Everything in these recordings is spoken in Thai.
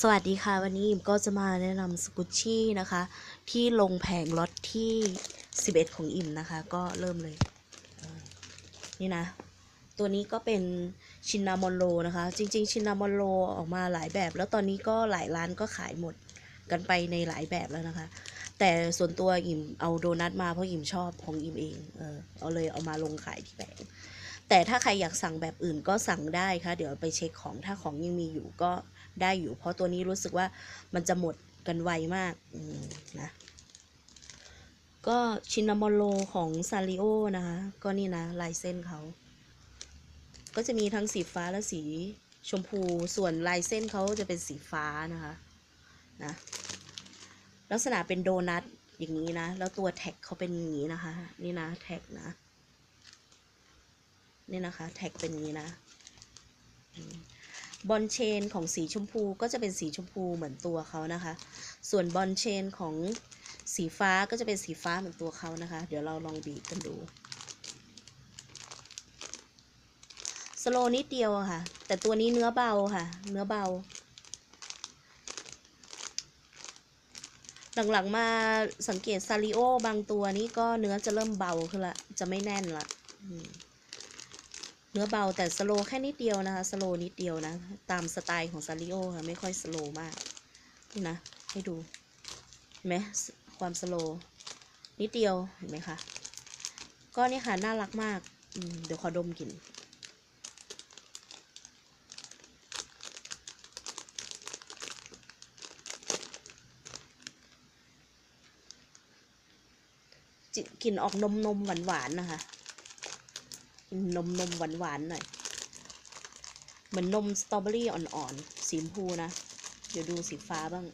สวัสดีค่ะ วันนี้อิมก็จะมาแนะนำสกุชชี่นะคะ ที่ลงแผงล็อตที่ 11 ของอิมนะคะ ก็เริ่มเลย นี่นะ ตัวนี้ก็เป็นชินนามอนโรนะคะ จริง ๆ ชินนามอนโรออกมาหลายแบบ แล้วตอนนี้ก็หลายร้านก็ขายหมดกันไปในหลายแบบแล้วนะคะ แต่ส่วนตัวอิมเอาโดนัทมาเพราะอิมชอบของอิมเอง เออเอาเลยเอามาลงขายที่แผง แต่ถ้าใครอยากสั่งแบบอื่นก็สั่งได้ค่ะ เดี๋ยวไปเช็คของถ้าของยังมีอยู่ก็ได้อยู่ เพราะตัวนี้รู้สึกว่ามันจะหมดกันไวมากมนะ ก็ชินนามอนโลของซาริโอนะคะ ก็นี่นะลายเส้นเขา ก็จะมีทั้งสีฟ้าและสีชมพูส่วนลายเส้นเขาจะเป็นสีฟ้านะคะนะลักษณะเป็นโดนัทอย่างนี้นะ แล้วตัวแท็กเขาเป็นอย่างนี้นะคะ นี่นะแท็กนะ นี่นะคะ แท็กเป็นอย่างนี้นะบอลเชนของสีชมพูก็จะเป็นสีชมพูเหมือนตัวเขานะคะ ส่วนบอลเชนของสีฟ้าก็จะเป็นสีฟ้าเหมือนตัวเขานะคะ เดี๋ยวเราลองบีบกันดู สโลนิดเดียวค่ะ แต่ตัวนี้เนื้อเบาค่ะ เนื้อเบา หลังๆมาสังเกตซาริโอบางตัวนี้ก็เนื้อจะเริ่มเบาขึ้นละ จะไม่แน่นละอืม เนื้อเบาแต่สโลแค่นิดเดียวนะคะสโลนิดเดียวนะ ตามสไตล์ของซาริโอค่ะไม่ค่อยสโลมากนี่นะให้ดูเห็นไหมความสโลนิดเดียวเห็นไหมคะก็เนี่ยค่ะน่ารักมากมเดี๋ยวขอดมกลิ่นกลิ่นออกนมนมหวานหวานนะคะ นมนมหวานหวานหน่อย เหมือนนมสตรอเบอรี่อ่อนๆ สีชมพูนะ เดี๋ยวดูสีฟ้าบ้าง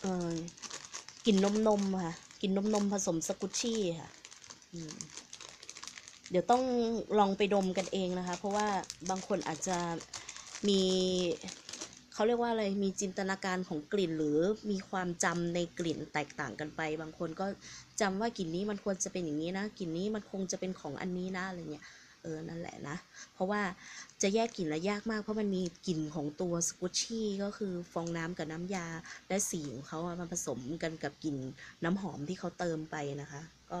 เออกลิ่นนมนมค่ะกลิ่นนมนมผสมสกุชชี่ค่ะ อืม เดี๋ยวต้องลองไปดมกันเองนะคะ เพราะว่าบางคนอาจจะมีเขาเรียกว่าอะไรมีจินตนาการของกลิ่น หรือมีความจำในกลิ่นแตกต่างกันไป บางคนก็จำว่ากลิ่นนี้มันควรจะเป็นอย่างนี้นะกลิ่นนี้มันคงจะเป็นของอันนี้นะอะไรเงี้ยเออนั่นแหละนะ เพราะว่าจะแยกกลิ่นละยากมาก เพราะมันมีกลิ่นของตัวสกุชชี่ก็คือฟองน้ำกับน้ำยาและสีของเขาอะมันผสมกันกับกลิ่นน้ำหอมที่เขาเติมไปนะคะ ก็